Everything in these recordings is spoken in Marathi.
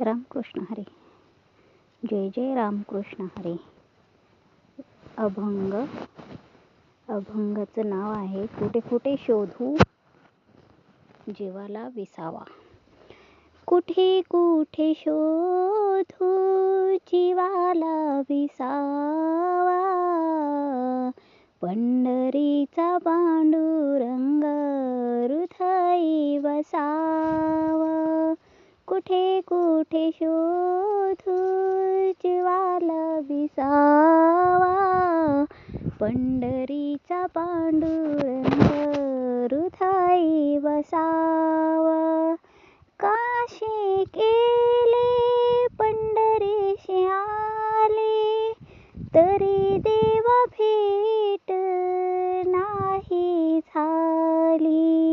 रामकृष्ण हरी. जय जय रामकृष्ण हरी. अभंग अभंगाचं नाव आहे कुठे कुठे शोधू? जीवाला विसावा. कुठे कुठे शोधू? जीवाला विसावा. पंढरीचा पांडुरंग हृदय बसा कुठे कुठे शोधू? जीवाला विसावा. पंढरीचा पांडुरंग हृदयी बसावा काशी केले पंढरीशी आले. तरी देव भेट नाही झाली.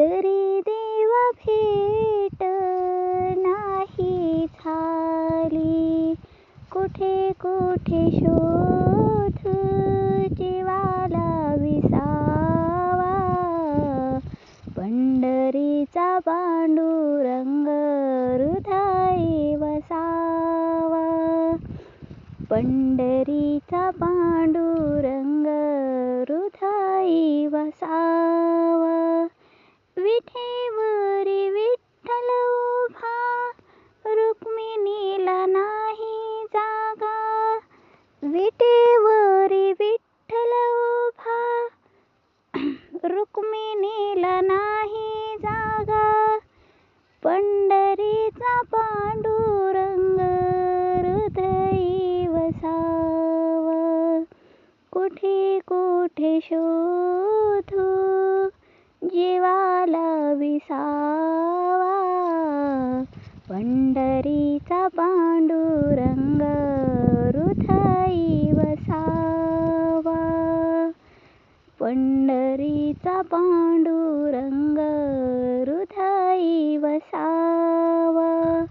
तरी देव भेट नाही झाली. कुठे कुठे शोध जीवाला विसावा. पंढरीचा पांडुरंग हृदयी वसावा. पंढरीचा पांडुरंग हृदयी वसावा. विठेवरी विठ्ठल उभा. रुक्मिणीला नाही जागा. विटेवरी विठ्ठल उभा. रुक्मिणीला नाही जागा. पंढरीचा पांडुरंग हृदयी वसावा. कुठे कुठे शोधू? जीवाला विसावा. पंढरीचा पांडुरंग हृदयी वसावा. पंढरीचा पांडुरंग हृदयी वसावा.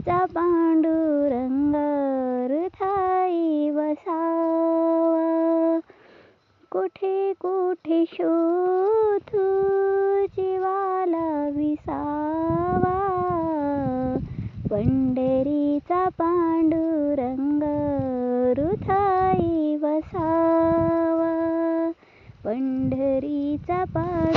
पंढरीचा पांडुरंग हृदयी बसावा. कुठे कुठे शोधू जीवाला विसावा. पंढरीचा पांडुरंग हृदयी बसावा. पंढरीचा पा